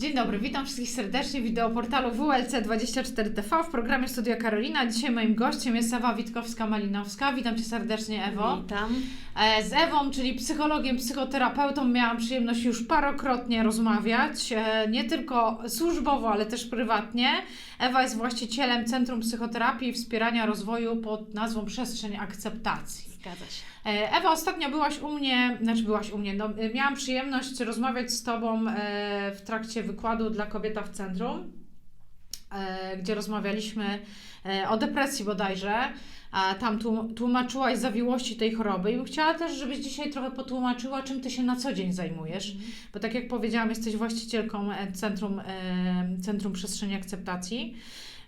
Dzień dobry, witam wszystkich serdecznie w wideoportalu WLC24TV w programie Studio Karolina. Dzisiaj moim gościem jest Ewa Witkowska-Malinowska. Witam Cię serdecznie, Ewo. Witam. E, Z Ewą, czyli psychologiem, psychoterapeutą, miałam przyjemność już parokrotnie rozmawiać, e, nie tylko służbowo, ale też prywatnie. Ewa jest właścicielem Centrum Psychoterapii i Wspierania Rozwoju pod nazwą Przestrzeń Akceptacji. Zgadza się. E, Ewa, ostatnio byłaś u mnie, znaczy byłaś u mnie, no, e, miałam przyjemność rozmawiać z Tobą e, w trakcie wykładu dla Kobieta w Centrum, gdzie rozmawialiśmy o depresji bodajże, a tam tłum- tłumaczyłaś zawiłości tej choroby i bym chciała też, żebyś dzisiaj trochę potłumaczyła, czym Ty się na co dzień zajmujesz, bo tak jak powiedziałam, jesteś właścicielką Centrum, Centrum Przestrzeni Akceptacji.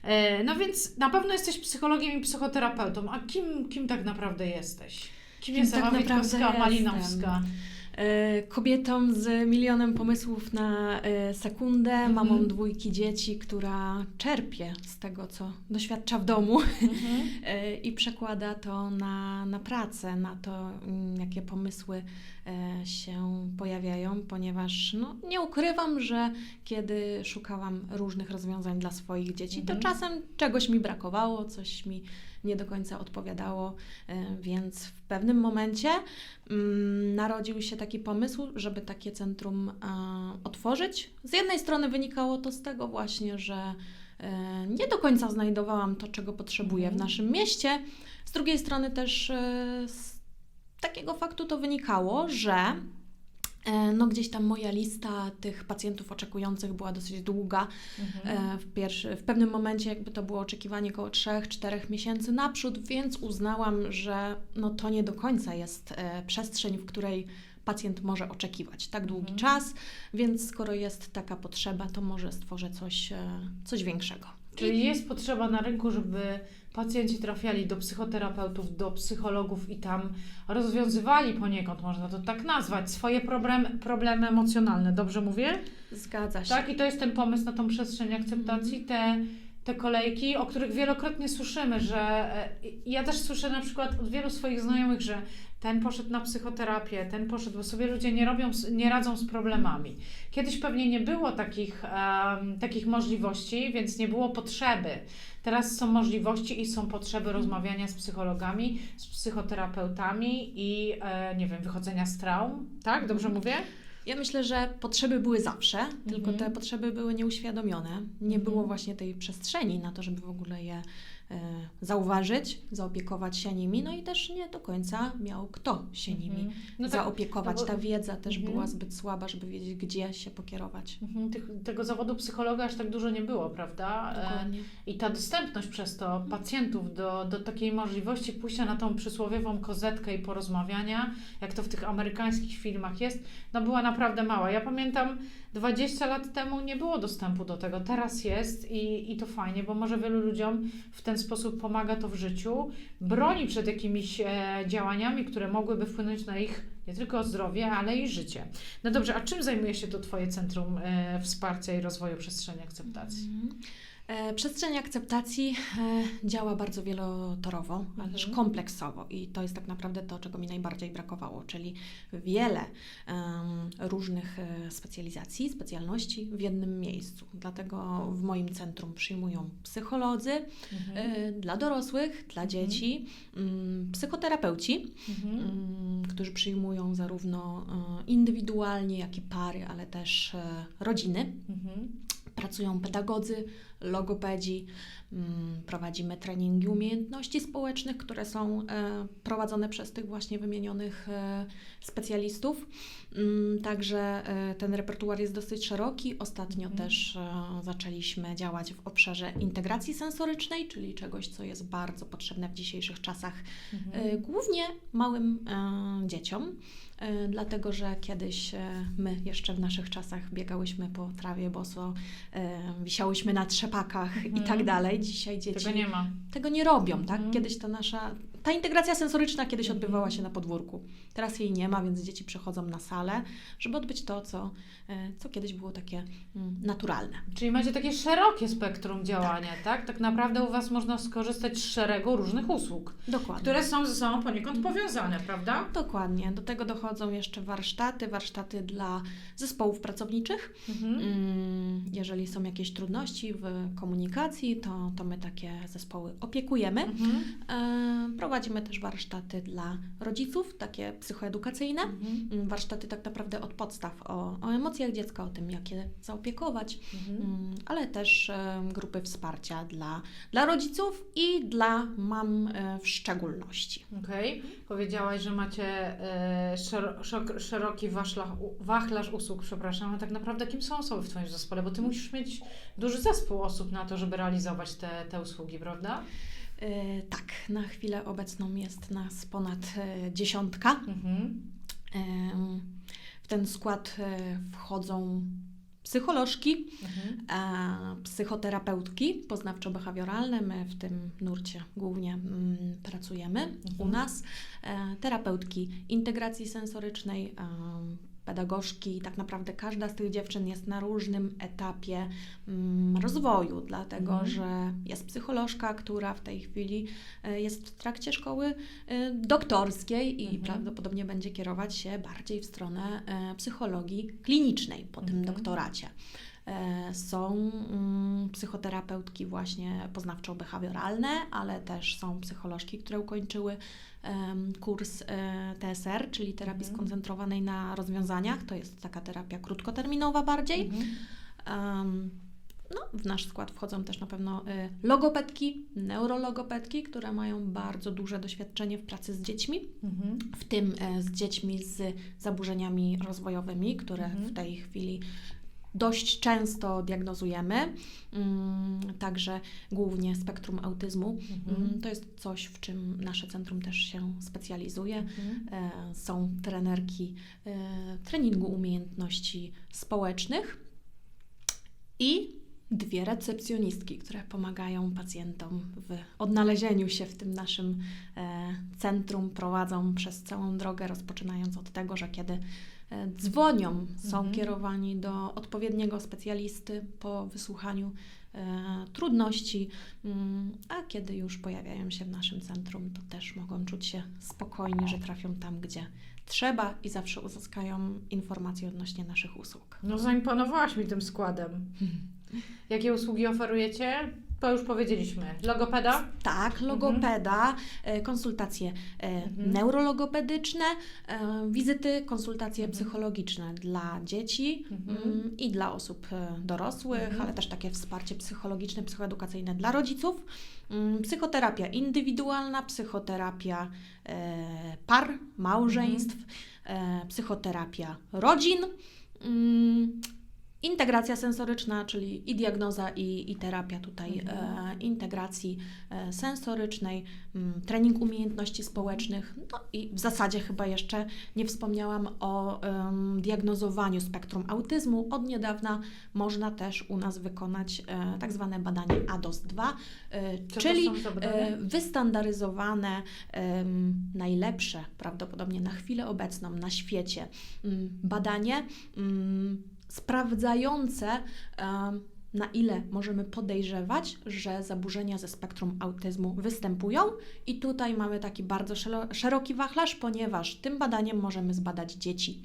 E, No więc na pewno jesteś psychologiem i psychoterapeutą, a kim, kim tak naprawdę jesteś? Kim, Kim jest tak Ewa naprawdę Witkowska-Malinowska? E, Kobietą z milionem pomysłów na e, sekundę, Mhm. mamą dwójki dzieci, która czerpie z tego, co doświadcza w domu Mhm. e, i przekłada to na, na pracę, na to, mm, jakie pomysły e, się pojawiają, ponieważ no, nie ukrywam, że kiedy szukałam różnych rozwiązań dla swoich dzieci, Mhm. to czasem czegoś mi brakowało, coś mi nie do końca odpowiadało, e, więc w pewnym momencie mm, narodził się taki pomysł, żeby takie centrum e, otworzyć. Z jednej strony wynikało to z tego właśnie, że e, nie do końca znajdowałam to, czego potrzebuję w Mhm. naszym mieście. Z drugiej strony też z takiego faktu to wynikało, że no gdzieś tam moja lista tych pacjentów oczekujących była dosyć długa. Mhm. E, w, pierwszy, w pewnym momencie jakby to było oczekiwanie około 3-4 miesięcy naprzód, więc uznałam, że no to nie do końca jest e, przestrzeń, w której pacjent może oczekiwać tak długi Mhm. czas, więc skoro jest taka potrzeba, to może stworzę coś, e, coś większego. Czyli jest potrzeba na rynku, żeby pacjenci trafiali do psychoterapeutów, do psychologów i tam rozwiązywali poniekąd, można to tak nazwać, swoje problem, problemy emocjonalne. Dobrze mówię? Zgadza się. Tak, i to jest ten pomysł na tą przestrzeń akceptacji, Mhm. te, te kolejki, o których wielokrotnie słyszymy, że e, ja też słyszę na przykład od wielu swoich znajomych, że ten poszedł na psychoterapię, ten poszedł, bo sobie ludzie nie robią, nie radzą z problemami. Kiedyś pewnie nie było takich, em, takich możliwości, więc nie było potrzeby. Teraz są możliwości i są potrzeby rozmawiania z psychologami, z psychoterapeutami i e, nie wiem, wychodzenia z traum. Tak, dobrze mówię? Ja myślę, że potrzeby były zawsze, tylko Mhm. te potrzeby były nieuświadomione. Nie Mhm. było właśnie tej przestrzeni na to, żeby w ogóle je zauważyć, zaopiekować się nimi, no i też nie do końca miał kto się nimi Mhm. No tak, zaopiekować. no bo- Ta wiedza też Mhm. była zbyt słaba, żeby wiedzieć, gdzie się pokierować. Mhm, Tych, tego zawodu psychologa aż tak dużo nie było, prawda? E, Dokładnie. I ta dostępność przez to pacjentów do, do takiej możliwości pójścia na tą przysłowiową kozetkę i porozmawiania, jak to w tych amerykańskich filmach jest, no była naprawdę mała. Ja pamiętam 20 lat temu nie było dostępu do tego, teraz jest i, i to fajnie, bo może wielu ludziom w ten sposób pomaga to w życiu, broni przed jakimiś e, działaniami, które mogłyby wpłynąć na ich nie tylko zdrowie, ale i życie. No dobrze, a czym zajmuje się to Twoje Centrum e, Wsparcia i Rozwoju Przestrzeni Akceptacji? Mhm. E, Przestrzeń akceptacji e, działa bardzo wielotorowo, ale też Mhm. kompleksowo i to jest tak naprawdę to, czego mi najbardziej brakowało, czyli wiele różnych e, specjalizacji, specjalności w jednym miejscu. Dlatego w moim centrum przyjmują psycholodzy e, dla dorosłych, dla Mhm. dzieci, mm, psychoterapeuci, Mhm. mm, którzy przyjmują zarówno e, indywidualnie, jak i pary, ale też e, rodziny. Pracują pedagodzy, logopedzi, mm, prowadzimy treningi umiejętności społecznych, które są e, prowadzone przez tych właśnie wymienionych e, specjalistów. Mm, Także e, ten repertuar jest dosyć szeroki. Ostatnio Mhm. też e, zaczęliśmy działać w obszarze integracji sensorycznej, czyli czegoś, co jest bardzo potrzebne w dzisiejszych czasach Mhm. E, Głównie małym dzieciom, dlatego że kiedyś my jeszcze w naszych czasach biegałyśmy po trawie boso, wisiałyśmy na trzepakach i Mhm. tak dalej. Dzisiaj dzieci Tego nie ma. tego nie robią, tak? Mhm. Kiedyś ta nasza ta integracja sensoryczna kiedyś Mhm. odbywała się na podwórku. Teraz jej nie ma, więc dzieci przechodzą na salę, żeby odbyć to, co, e, co kiedyś było takie mm, naturalne. Czyli macie takie szerokie spektrum działania, tak? tak? naprawdę u Was można skorzystać z szeregu różnych usług, Dokładnie. które są ze sobą poniekąd powiązane, prawda? Dokładnie. Do tego dochodzą jeszcze warsztaty, warsztaty dla zespołów pracowniczych. Mhm. Mm, Jeżeli są jakieś trudności w komunikacji, to, to my takie zespoły opiekujemy. Mhm. Prowadzimy też warsztaty dla rodziców, takie psychoedukacyjne. Mhm. Mm, Warsztaty tak naprawdę od podstaw o, o emocjach dziecka, o tym, jak je zaopiekować, Mhm. Mm, ale też grupy wsparcia dla, dla rodziców i dla mam e, w szczególności. Okej. Powiedziałaś, że macie e, szeroki wachlarz, wachlarz usług, przepraszam, a tak naprawdę kim są osoby w Twoim zespole? Bo Ty musisz mieć duży zespół osób na to, żeby realizować te, te usługi, prawda? E, Tak, na chwilę obecną jest nas ponad e, dziesiątka. Mhm. W ten skład e, wchodzą psycholożki, Mhm. psychoterapeutki poznawczo-behawioralne. My w tym nurcie głównie mm, pracujemy u nas. Terapeutki integracji sensorycznej, em, pedagogzki. Tak naprawdę każda z tych dziewczyn jest na różnym etapie mm, rozwoju, dlatego Mhm. że jest psycholożka, która w tej chwili e, jest w trakcie szkoły e, doktorskiej i Mhm. prawdopodobnie będzie kierować się bardziej w stronę e, psychologii klinicznej po tym Mhm. doktoracie. E, Są mm, psychoterapeutki właśnie poznawczo-behawioralne, ale też są psycholożki, które ukończyły kurs e, TSR, czyli terapii Mhm. skoncentrowanej na rozwiązaniach. To jest taka terapia krótkoterminowa bardziej. Mhm. No, w nasz skład wchodzą też na pewno y, logopedki, neurologopedki, które mają bardzo duże doświadczenie w pracy z dziećmi, Mhm. w tym e, z dziećmi z zaburzeniami rozwojowymi, które Mhm. w tej chwili dość często diagnozujemy. Mm, Także głównie spektrum autyzmu. Mhm. Mm, To jest coś, w czym nasze centrum też się specjalizuje. Mhm. E, Są trenerki e, treningu umiejętności społecznych i dwie recepcjonistki, które pomagają pacjentom w odnalezieniu się w tym naszym e, centrum, prowadzą przez całą drogę, rozpoczynając od tego, że kiedy dzwonią, są Mhm. kierowani do odpowiedniego specjalisty po wysłuchaniu e, trudności, mm, a kiedy już pojawiają się w naszym centrum, to też mogą czuć się spokojni, że trafią tam, gdzie trzeba i zawsze uzyskają informacje odnośnie naszych usług. No zaimponowałaś mi tym składem. Jakie usługi oferujecie? To już powiedzieliśmy. Logopeda? Tak, logopeda, e, konsultacje e, Mhm. neurologopedyczne, e, wizyty, konsultacje Mhm. psychologiczne dla dzieci Mhm. mm, i dla osób dorosłych, Mhm. ale też takie wsparcie psychologiczne, psychoedukacyjne dla rodziców. Mm, Psychoterapia indywidualna, psychoterapia par, małżeństw, e, psychoterapia rodzin. Integracja sensoryczna, czyli i diagnoza, i, i terapia tutaj Mhm. e, integracji e, sensorycznej, mm, trening umiejętności społecznych. No i w zasadzie chyba jeszcze nie wspomniałam o em, diagnozowaniu spektrum autyzmu. Od niedawna można też u nas wykonać e, tak zwane badanie ADOS-2, e, czyli e, wystandaryzowane, em, najlepsze prawdopodobnie na chwilę obecną na świecie mm, badanie mm, sprawdzające, na ile możemy podejrzewać, że zaburzenia ze spektrum autyzmu występują. I tutaj mamy taki bardzo szeroki wachlarz, ponieważ tym badaniem możemy zbadać dzieci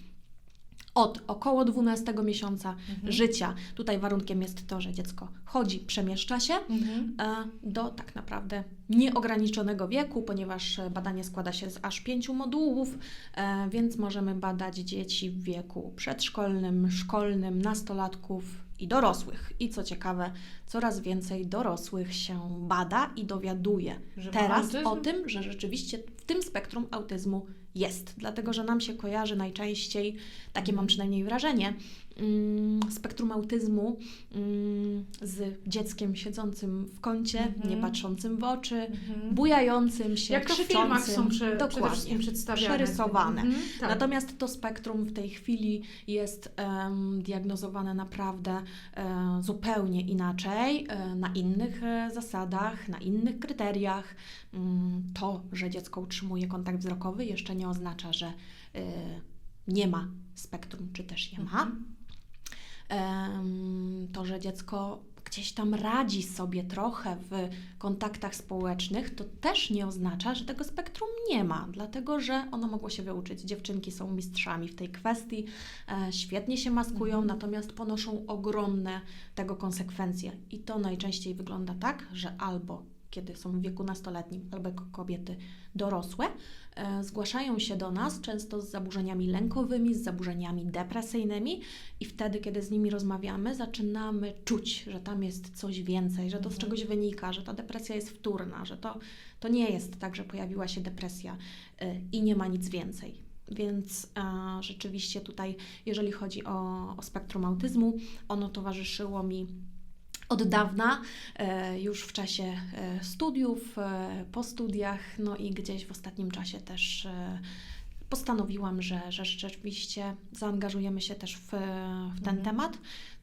od około 12 miesiąca Mhm. życia. Tutaj warunkiem jest to, że dziecko chodzi, przemieszcza się Mhm. e, do tak naprawdę nieograniczonego wieku, ponieważ e, badanie składa się z aż pięciu modułów, e, więc możemy badać dzieci w wieku przedszkolnym, szkolnym, nastolatków i dorosłych. I co ciekawe, coraz więcej dorosłych się bada i dowiaduje Że teraz autyzm? o tym, że rzeczywiście w tym spektrum autyzmu jest, dlatego że nam się kojarzy najczęściej, takie mam przynajmniej wrażenie, spektrum autyzmu mm, z dzieckiem siedzącym w kącie, Mhm. nie patrzącym w oczy, Mhm. bujającym się, Jak krzyczącym. filmach są prze, Dokładnie. przedstawiane. Przerysowane. Mhm, tak. Natomiast to spektrum w tej chwili jest em, diagnozowane naprawdę e, zupełnie inaczej, e, na innych e, zasadach, na innych kryteriach. Mm, to, że dziecko utrzymuje kontakt wzrokowy, jeszcze nie oznacza, że nie ma spektrum, czy też je ma. To, że dziecko gdzieś tam radzi sobie trochę w kontaktach społecznych, to też nie oznacza, że tego spektrum nie ma, dlatego że ono mogło się wyuczyć. Dziewczynki są mistrzami w tej kwestii, e, świetnie się maskują, Mhm. natomiast ponoszą ogromne tego konsekwencje. I to najczęściej wygląda tak, że albo kiedy są w wieku nastoletnim, albo jako kobiety dorosłe, e, zgłaszają się do nas często z zaburzeniami lękowymi, z zaburzeniami depresyjnymi i wtedy, kiedy z nimi rozmawiamy, zaczynamy czuć, że tam jest coś więcej, że to z Mhm. czegoś wynika, że ta depresja jest wtórna, że to, to nie jest tak, że pojawiła się depresja y, i nie ma nic więcej. Więc e, rzeczywiście tutaj, jeżeli chodzi o, o spektrum autyzmu, ono towarzyszyło mi od dawna, e, już w czasie e, studiów, e, po studiach, no i gdzieś w ostatnim czasie też postanowiłam, że, że rzeczywiście zaangażujemy się też w, w ten Mhm. temat,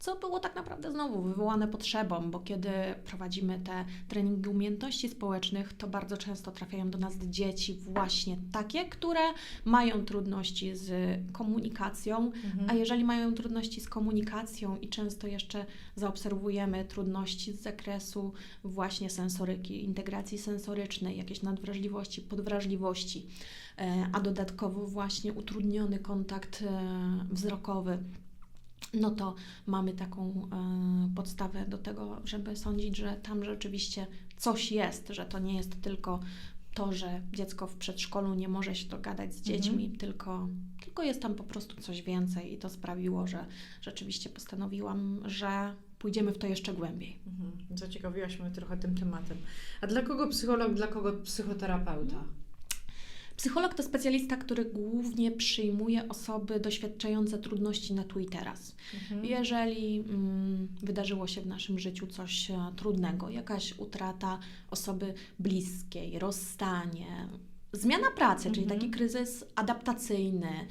co było tak naprawdę znowu wywołane potrzebą, bo kiedy prowadzimy te treningi umiejętności społecznych, to bardzo często trafiają do nas dzieci właśnie takie, które mają trudności z komunikacją, Mhm. a jeżeli mają trudności z komunikacją i często jeszcze zaobserwujemy trudności z zakresu właśnie sensoryki, integracji sensorycznej, jakieś nadwrażliwości, podwrażliwości, e, a dodatkowo właśnie utrudniony kontakt e, wzrokowy, no to mamy taką e, podstawę do tego, żeby sądzić, że tam rzeczywiście coś jest, że to nie jest tylko to, że dziecko w przedszkolu nie może się dogadać z Mhm. dziećmi, tylko, tylko jest tam po prostu coś więcej i to sprawiło, że rzeczywiście postanowiłam, że pójdziemy w to jeszcze głębiej. Mhm. Zaciekawiłaś mnie trochę tym tematem. A dla kogo psycholog, dla kogo psychoterapeuta? Psycholog to specjalista, który głównie przyjmuje osoby doświadczające trudności na tu i teraz. Mhm. Jeżeli mm, wydarzyło się w naszym życiu coś e, trudnego, jakaś utrata osoby bliskiej, rozstanie, zmiana pracy, czyli Mhm. taki kryzys adaptacyjny,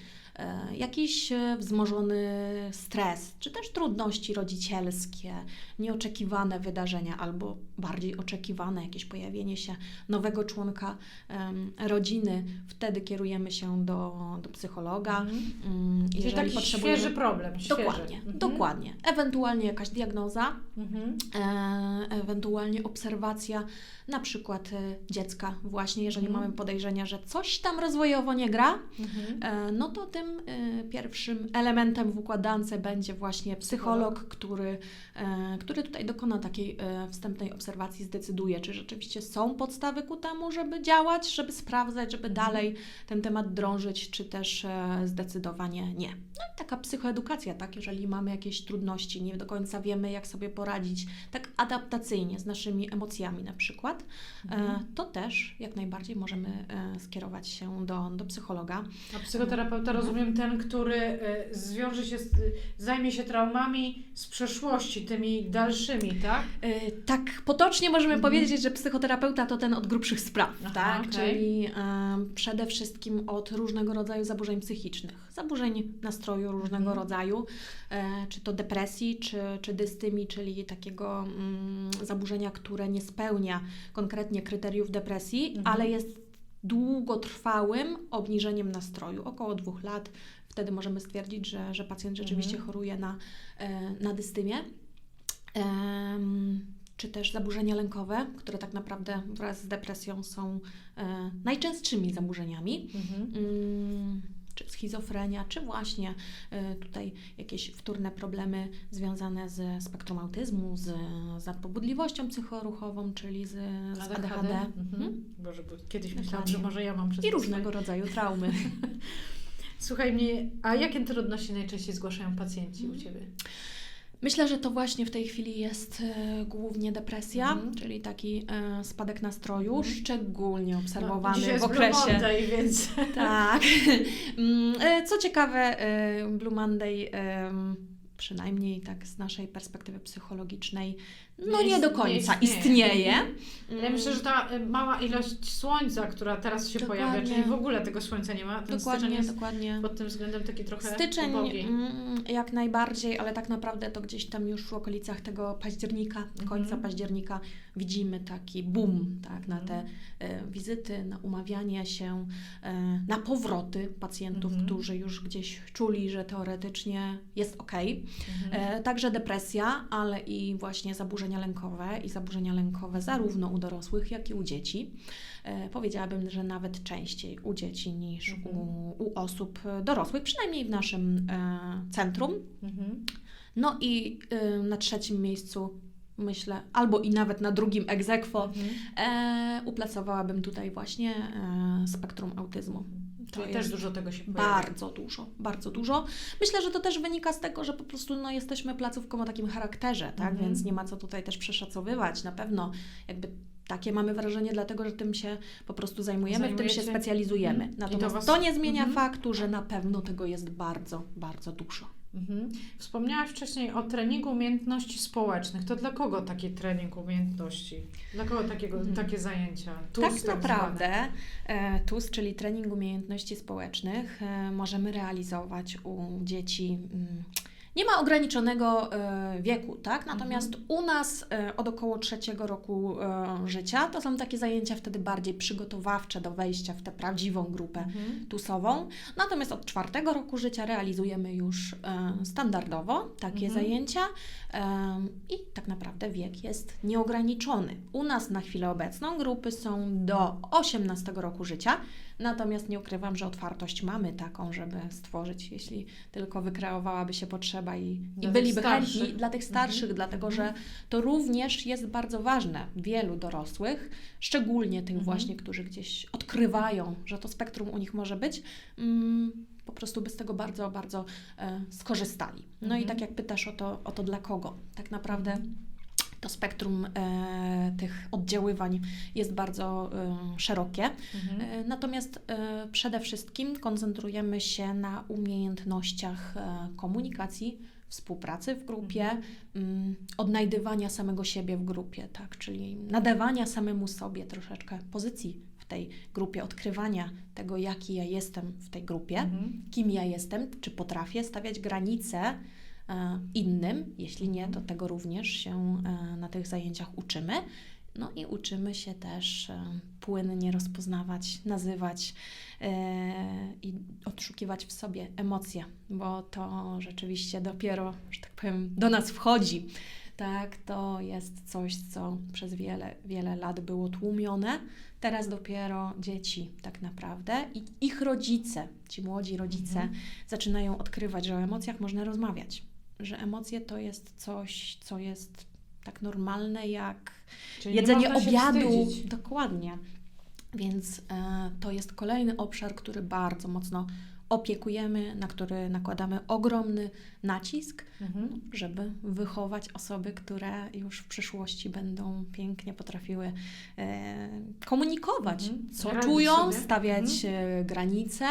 jakiś e, wzmożony stres, czy też trudności rodzicielskie, nieoczekiwane wydarzenia albo bardziej oczekiwane, jakieś pojawienie się nowego członka rodziny, wtedy kierujemy się do, do psychologa. Mhm. Mm, jeżeli taki potrzebujemy- świeży problem. Świeży. Dokładnie, Mhm. dokładnie. Ewentualnie jakaś diagnoza, Mhm. e, ewentualnie obserwacja na przykład e, dziecka właśnie, jeżeli Mhm. mamy podejrzenia, że coś tam rozwojowo nie gra, Mhm. e, no to tym e, pierwszym elementem w układance będzie właśnie psycholog, który, e, który tutaj dokona takiej e, wstępnej obserwacji, zdecyduje, czy rzeczywiście są podstawy ku temu, żeby działać, żeby sprawdzać, żeby Mhm. dalej ten temat drążyć, czy też e, zdecydowanie nie. No i taka psychoedukacja, tak, jeżeli mamy jakieś trudności, nie do końca wiemy, jak sobie poradzić tak adaptacyjnie z naszymi emocjami na przykład, Mhm. to też jak najbardziej możemy skierować się do, do psychologa. A psychoterapeuta rozumiem ten, który y, zwiąże się, z, zajmie się traumami z przeszłości, tymi dalszymi, tak? E, Tak, potocznie możemy Mhm. powiedzieć, że psychoterapeuta to ten od grubszych spraw, Aha, tak? okej. Czyli em, przede wszystkim od różnego rodzaju zaburzeń psychicznych, zaburzeń nastroju różnego Mhm. rodzaju, e, czy to depresji, czy, czy dystymii, czyli takiego mm, zaburzenia, które nie spełnia konkretnie kryteriów depresji, Mhm. ale jest długotrwałym obniżeniem nastroju, około dwóch lat. Wtedy możemy stwierdzić, że, że pacjent rzeczywiście Mhm. choruje na, e, na dystymię. Em, czy też zaburzenia lękowe, które tak naprawdę wraz z depresją są e, najczęstszymi zaburzeniami. Mhm. Mm, czy schizofrenia, czy właśnie e, tutaj jakieś wtórne problemy związane ze spektrum autyzmu, z, nadpobudliwością psychoruchową, czyli z, z ADHD. Mhm. Mhm. Boże, bo kiedyś myślałam, Dokładnie. że może ja mam przez I różnego rodzaju traumy. swoje- Słuchaj mnie, a jakie trudności najczęściej zgłaszają pacjenci u Mhm. Ciebie? Myślę, że to właśnie w tej chwili jest e, głównie depresja, Mhm. czyli taki e, spadek nastroju, Mhm. szczególnie obserwowany dzisiaj w okresie. Blue Monday, więc... Tak. Mm, e, Co ciekawe, e, Blue Monday, przynajmniej tak z naszej perspektywy psychologicznej, no Nie nie do końca nie istnieje. Ja myślę, że ta mała ilość słońca, która teraz się Dokładnie. pojawia, czyli w ogóle tego słońca nie ma, ten Dokładnie, jest dokładnie. pod tym względem taki trochę Styczeń ubogi. mm, jak najbardziej, ale tak naprawdę to gdzieś tam już w okolicach tego października, końca Mhm. października widzimy taki boom tak, na te Mhm. e, wizyty, na umawianie się, e, na powroty pacjentów, Mhm. którzy już gdzieś czuli, że teoretycznie jest ok. E, Także depresja, ale i właśnie zaburzenia lękowe i zaburzenia lękowe zarówno u dorosłych, jak i u dzieci. E, Powiedziałabym, że nawet częściej u dzieci niż Mhm. u, u osób dorosłych, przynajmniej w naszym e, centrum. Mhm. No i e, na trzecim miejscu myślę, albo i nawet na drugim egzekwo, Mhm. e, uplacowałabym tutaj właśnie e, spektrum autyzmu. To Czyli też dużo tego się pojawia. Bardzo dużo, bardzo dużo. Myślę, że to też wynika z tego, że po prostu no, jesteśmy placówką o takim charakterze, tak? Mhm. Więc nie ma co tutaj też przeszacowywać. Na pewno jakby takie mamy wrażenie, dlatego że tym się po prostu zajmujemy, w tym się specjalizujemy. Mhm. I to Natomiast was- to nie zmienia Mhm. faktu, że na pewno tego jest bardzo, bardzo dużo. Mhm. Wspomniałaś wcześniej o treningu umiejętności społecznych. To dla kogo taki trening umiejętności? Dla kogo takiego, Mhm. takie zajęcia? tak TUS naprawdę e, TUS, czyli trening umiejętności społecznych, e, możemy realizować u dzieci. mm, Nie ma ograniczonego e, wieku, tak? Natomiast u nas e, od około trzeciego roku e, życia to są takie zajęcia wtedy bardziej przygotowawcze do wejścia w tę prawdziwą grupę Mhm. tusową. Natomiast od czwartego roku życia realizujemy już standardowo takie Mhm. zajęcia i tak naprawdę wiek jest nieograniczony. U nas na chwilę obecną grupy są do 18 roku życia, natomiast nie ukrywam, że otwartość mamy taką, żeby stworzyć, jeśli tylko wykreowałaby się potrzeba i, i byliby starszych. chętni dla tych starszych, Mhm. dlatego Mhm. że to również jest bardzo ważne wielu dorosłych, szczególnie tych Mhm. właśnie, którzy gdzieś odkrywają, że to spektrum u nich może być, mm, po prostu by z tego bardzo, bardzo e, skorzystali. No i Mhm. tak jak pytasz o to, o to dla kogo, tak naprawdę to spektrum e, tych oddziaływań jest bardzo e, szerokie. Mhm. E, Natomiast e, przede wszystkim koncentrujemy się na umiejętnościach e, komunikacji, współpracy w grupie, mm, odnajdywania samego siebie w grupie, tak, czyli nadawania samemu sobie troszeczkę pozycji w tej grupie, odkrywania tego, jaki ja jestem w tej grupie, Mhm. kim ja jestem, czy potrafię stawiać granice innym, jeśli nie, to tego również się e, na tych zajęciach uczymy. No i uczymy się też e, płynnie rozpoznawać, nazywać e, i odszukiwać w sobie emocje, bo to rzeczywiście dopiero, że tak powiem, do nas wchodzi. Tak, to jest coś, co przez wiele, wiele lat było tłumione. Teraz dopiero dzieci tak naprawdę i ich rodzice, ci młodzi rodzice, Mhm. zaczynają odkrywać, że o emocjach można rozmawiać. Że emocje to jest coś, co jest tak normalne jak Czyli nie jedzenie obiadu. Dokładnie. Więc e, to jest kolejny obszar, który bardzo mocno opiekujemy, na który nakładamy ogromny nacisk, Mhm. żeby wychować osoby, które już w przyszłości będą pięknie potrafiły e, komunikować, Mhm. co Radzić czują, sobie. stawiać Mhm. e, granice.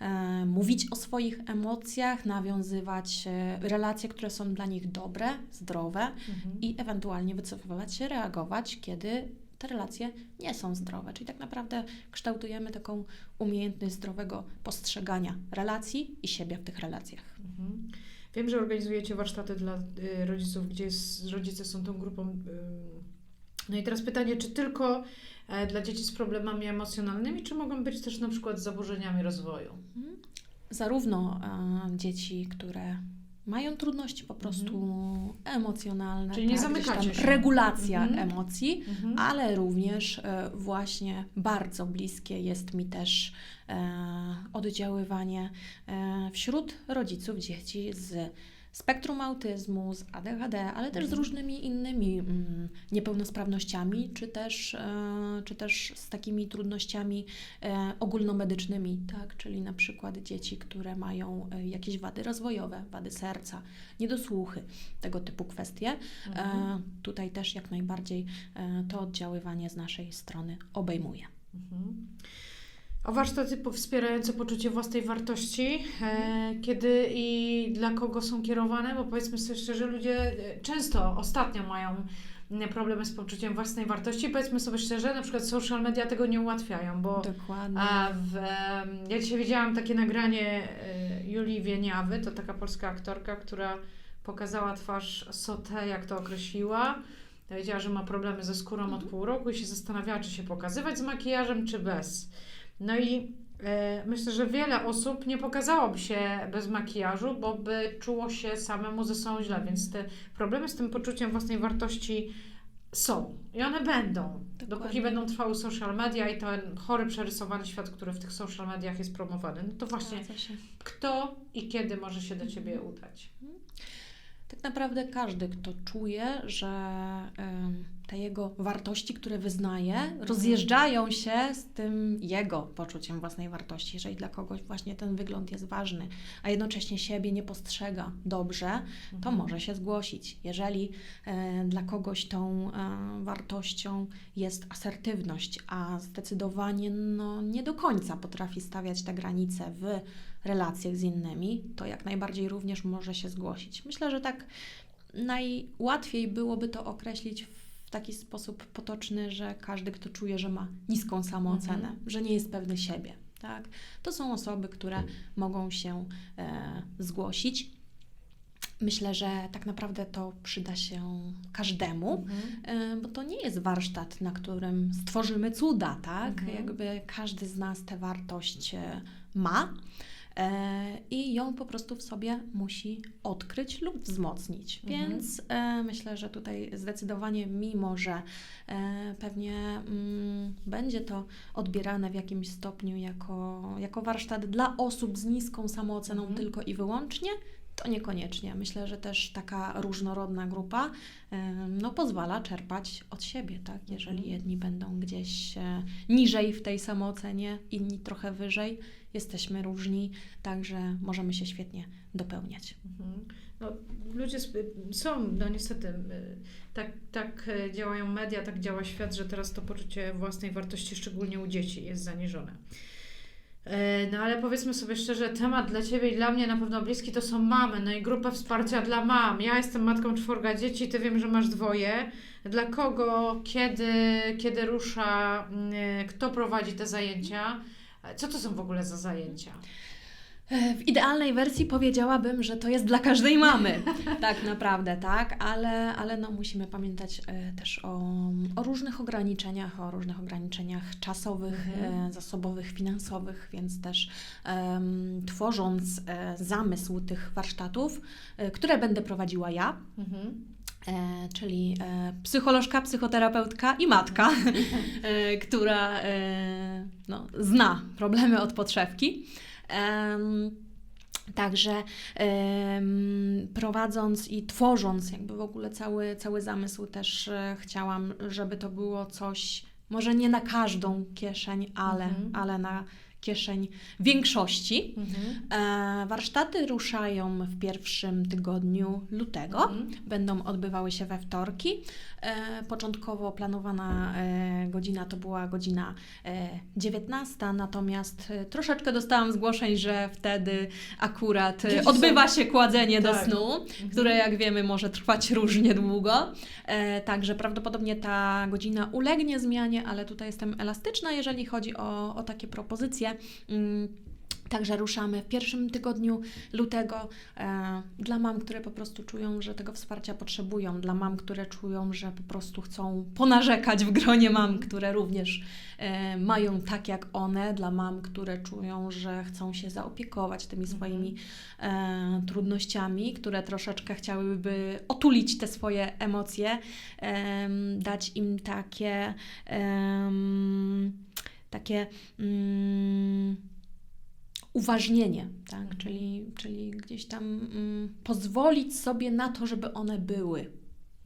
E, Mówić o swoich emocjach, nawiązywać e, relacje, które są dla nich dobre, zdrowe, Mhm. i ewentualnie wycofywać się, reagować, kiedy te relacje nie są zdrowe. Czyli tak naprawdę kształtujemy taką umiejętność zdrowego postrzegania relacji i siebie w tych relacjach. Mhm. Wiem, że organizujecie warsztaty dla y, rodziców, gdzie rodzice są tą grupą. No i teraz pytanie, czy tylko dla dzieci z problemami emocjonalnymi, czy mogą być też na przykład z zaburzeniami rozwoju? Zarówno e, dzieci, które mają trudności po prostu emocjonalne, Mhm. Czyli nie tak, zamykacie się. regulacja Mhm. emocji, Mhm. ale również e, właśnie bardzo bliskie jest mi też e, oddziaływanie e, wśród rodziców dzieci z spektrum autyzmu, z ADHD, ale też z Mhm. różnymi innymi mm, niepełnosprawnościami, czy też, e, czy też z takimi trudnościami e, ogólnomedycznymi, tak? czyli na przykład dzieci, które mają e, jakieś wady rozwojowe, wady serca, niedosłuchy, tego typu kwestie. Mhm. Tutaj też jak najbardziej to oddziaływanie z naszej strony obejmuje. Mhm. A warsztaty wspierające poczucie własnej wartości, e, kiedy i dla kogo są kierowane? Bo powiedzmy sobie szczerze, ludzie e, często ostatnio mają mm, problemy z poczuciem własnej wartości. Powiedzmy sobie szczerze, na przykład social media tego nie ułatwiają, bo Dokładnie. w, ja dzisiaj widziałam takie nagranie e, Julii Wieniawy, to taka polska aktorka, która pokazała twarz Sotę, jak to określiła. Powiedziała, że ma problemy ze skórą od pół roku i się zastanawiała, czy się pokazywać z makijażem, czy bez. No i e, myślę, że wiele osób nie pokazałoby się bez makijażu, bo by czuło się samemu ze sobą źle, więc te problemy z tym poczuciem własnej wartości są i one będą, dopóki Dokładnie. będą trwały social media i ten chory, przerysowany świat, który w tych social mediach jest promowany. No to właśnie, kto i kiedy może się do Ciebie udać? Tak naprawdę każdy, kto czuje, że te jego wartości, które wyznaje, rozjeżdżają się z tym jego poczuciem własnej wartości. Jeżeli dla kogoś właśnie ten wygląd jest ważny, a jednocześnie siebie nie postrzega dobrze, to Mhm. może się zgłosić. Jeżeli e, dla kogoś tą e, wartością jest asertywność, a zdecydowanie no, nie do końca potrafi stawiać te granice w relacjach z innymi, to jak najbardziej również może się zgłosić. Myślę, że tak najłatwiej byłoby to określić w taki sposób potoczny, że każdy, kto czuje, że ma niską samoocenę, Mhm. że nie jest pewny siebie. Tak? To są osoby, które mogą się e, zgłosić. Myślę, że tak naprawdę to przyda się każdemu, Mhm. e, bo to nie jest warsztat, na którym stworzymy cuda, tak? Mhm. Jakby każdy z nas tę wartość e, ma i ją po prostu w sobie musi odkryć lub wzmocnić. Mhm. Więc e, myślę, że tutaj zdecydowanie, mimo że e, pewnie mm, będzie to odbierane w jakimś stopniu jako, jako warsztat dla osób z niską samooceną Mhm. tylko i wyłącznie, to niekoniecznie. Myślę, że też taka różnorodna grupa no, pozwala czerpać od siebie, tak? Jeżeli Mhm. jedni będą gdzieś e, niżej w tej samoocenie, inni trochę wyżej, jesteśmy różni, także możemy się świetnie dopełniać. Mhm. No, ludzie są, no niestety, y, tak, tak y, działają media, tak działa świat, że teraz to poczucie własnej wartości, szczególnie u dzieci, jest zaniżone. E, No ale powiedzmy sobie szczerze, temat dla Ciebie i dla mnie na pewno bliski to są mamy, no i grupa wsparcia dla mam. Ja jestem matką czworga dzieci, Ty wiem, że masz dwoje. Dla kogo, kiedy, kiedy rusza, mm, kto prowadzi te zajęcia? E, Co to są w ogóle za zajęcia? E, W idealnej wersji powiedziałabym, że to jest dla każdej mamy, tak naprawdę, tak, ale, ale no musimy pamiętać e, też o, o różnych ograniczeniach, o różnych ograniczeniach czasowych, Mhm. zasobowych, finansowych, więc też em, tworząc zamysł tych warsztatów, które będę prowadziła ja, Mhm. E, czyli e, psycholożka, psychoterapeutka i matka, e, która e, no, zna problemy od podszewki. Także prowadząc i tworząc jakby w ogóle cały, cały zamysł też chciałam, żeby to było coś, może nie na każdą kieszeń, ale, Mhm. ale na kieszeń większości. Mhm. E, warsztaty ruszają w pierwszym tygodniu lutego. Mhm. Będą odbywały się we wtorki. E, początkowo planowana e, godzina to była godzina e, 19, natomiast e, troszeczkę dostałam zgłoszeń, że wtedy akurat e, odbywa się kładzenie do Tak. snu, Mhm. które jak wiemy może trwać różnie długo. E, także prawdopodobnie ta godzina ulegnie zmianie, ale tutaj jestem elastyczna, jeżeli chodzi o, o takie propozycje. Mm, Także ruszamy w pierwszym tygodniu lutego e, dla mam, które po prostu czują, że tego wsparcia potrzebują, dla mam, które czują, że po prostu chcą ponarzekać w gronie mam, które również e, mają tak jak one, dla mam, które czują, że chcą się zaopiekować tymi Mhm. swoimi e, trudnościami, które troszeczkę chciałyby otulić te swoje emocje, em, dać im takie em, takie mm, uważnienie, tak? czyli, czyli gdzieś tam mm, pozwolić sobie na to, żeby one były.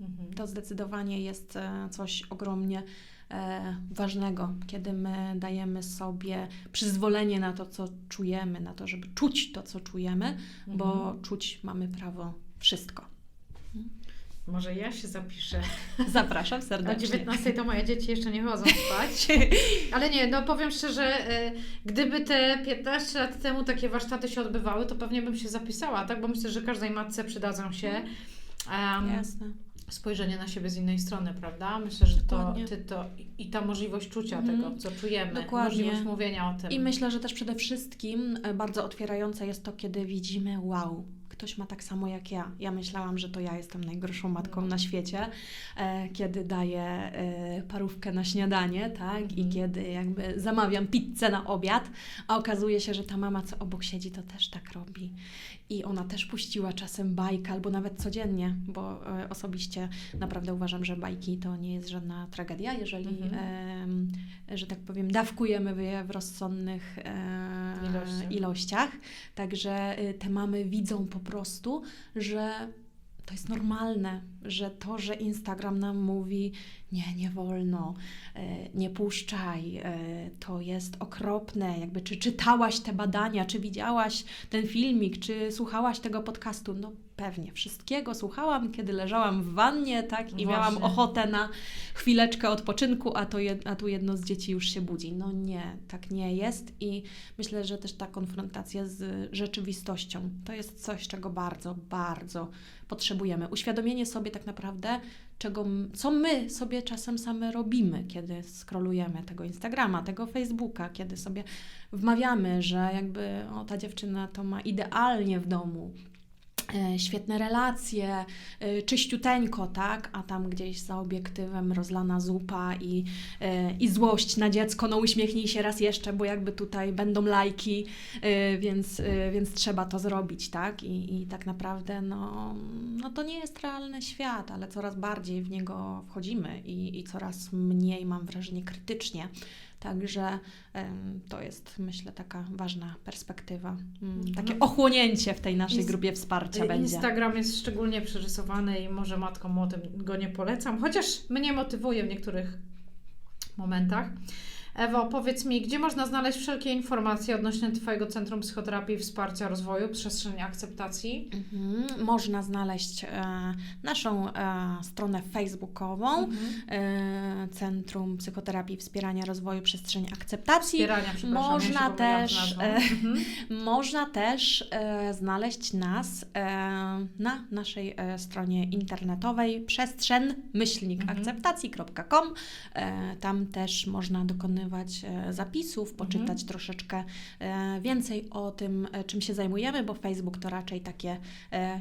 Mhm. To zdecydowanie jest e, coś ogromnie e, ważnego, kiedy my dajemy sobie przyzwolenie na to, co czujemy, na to, żeby czuć to, co czujemy, bo Mhm. czuć mamy prawo wszystko. Może ja się zapiszę. Zapraszam O serdecznie. 19 to moje dzieci jeszcze nie chodzą spać. Ale nie, no powiem szczerze, e, gdyby te 15 lat temu takie warsztaty się odbywały, to pewnie bym się zapisała, tak? Bo myślę, że każdej matce przydadzą się em, Jasne. spojrzenie na siebie z innej strony, prawda? Myślę, że to, ty to i- i ta możliwość czucia Mhm. tego, co czujemy, Dokładnie. możliwość mówienia o tym. I myślę, że też przede wszystkim e, bardzo otwierające jest to, kiedy widzimy, wow, ktoś ma tak samo jak ja. Ja myślałam, że to ja jestem najgorszą matką na świecie, e, kiedy daję e, parówkę na śniadanie, tak? I Mhm. kiedy jakby zamawiam pizzę na obiad, a okazuje się, że ta mama, co obok siedzi, to też tak robi. I ona też puściła czasem bajkę, albo nawet codziennie, bo e, osobiście naprawdę uważam, że bajki to nie jest żadna tragedia, jeżeli, Mhm. em, że tak powiem, dawkujemy je w rozsądnych e, Ilościach. ilościach. Także y, te mamy widzą po prostu, że to jest normalne, że to, że Instagram nam mówi nie, nie wolno, e, nie puszczaj, e, to jest okropne. Jakby czy czytałaś te badania, czy widziałaś ten filmik, czy słuchałaś tego podcastu? No pewnie, wszystkiego słuchałam, kiedy leżałam w wannie, tak, i Właśnie. miałam ochotę na chwileczkę odpoczynku, a, to jed, a tu jedno z dzieci już się budzi. No nie, tak nie jest i myślę, że też ta konfrontacja z rzeczywistością to jest coś, czego bardzo, bardzo potrzebujemy. Uświadomienie sobie tak naprawdę, czego, co my sobie czasem same robimy, kiedy scrollujemy tego Instagrama, tego Facebooka, kiedy sobie wmawiamy, że jakby o, ta dziewczyna to ma idealnie w domu, świetne relacje, e, czyściuteńko, tak? A tam gdzieś za obiektywem rozlana zupa i, e, i złość na dziecko, no uśmiechnij się raz jeszcze, bo jakby tutaj będą lajki, e, więc, e, więc trzeba to zrobić, tak? I, i tak naprawdę, no, no to nie jest realny świat, ale coraz bardziej w niego wchodzimy i, i coraz mniej, mam wrażenie, krytycznie. Także to jest, myślę, taka ważna perspektywa. Mm, Takie No. ochłonięcie w tej naszej grupie wsparcia będzie. Instagram jest szczególnie przerysowany i może matkom młodym go nie polecam, chociaż mnie motywuje w niektórych momentach. Ewo, powiedz mi, gdzie można znaleźć wszelkie informacje odnośnie Twojego Centrum Psychoterapii i Wsparcia Rozwoju Przestrzeni Akceptacji? Mhm. Można znaleźć e, naszą e, stronę facebookową Mhm. e, Centrum Psychoterapii Wspierania Rozwoju Przestrzeni Akceptacji. Wspierania, przepraszam, Można się pomyliłam z też, e, Mhm. Można też e, znaleźć nas e, na naszej e, stronie internetowej przestrzen myślnik Mhm. akceptacji.com. E, tam też można dokonywać e, zapisów, poczytać Mhm. troszeczkę e, więcej o tym, e, czym się zajmujemy, bo Facebook to raczej takie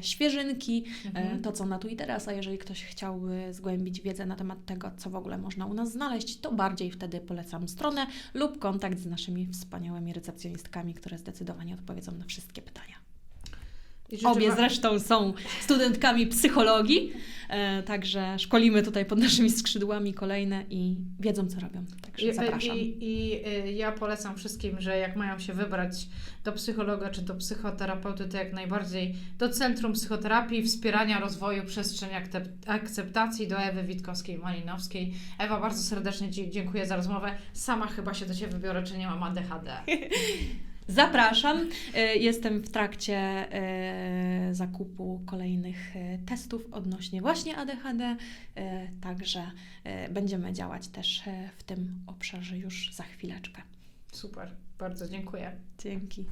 świeżynki, Mhm. to co na teraz, a jeżeli ktoś chciałby zgłębić wiedzę na temat tego, co w ogóle można u nas znaleźć, to bardziej wtedy polecam stronę lub kontakt z naszymi wspaniałymi recepcjonistkami, które zdecydowanie odpowiedzą na wszystkie pytania. I Obie Wam- zresztą są studentkami psychologii, e, także szkolimy tutaj pod naszymi skrzydłami kolejne i wiedzą, co robią. Także I, zapraszam. I, i y, ja polecam wszystkim, że jak mają się wybrać do psychologa czy do psychoterapeuty, to jak najbardziej do Centrum Psychoterapii i Wspierania Rozwoju Przestrzeni Akceptacji do Ewy Witkowskiej-Malinowskiej. Ewa, bardzo serdecznie Ci dziękuję za rozmowę. Sama chyba się do Ciebie wybiorę, czy nie mam ADHD. Zapraszam. E, Jestem w trakcie e, zakupu kolejnych e, testów odnośnie właśnie ADHD, także będziemy działać też w tym obszarze już za chwileczkę. Super, bardzo dziękuję. Dzięki.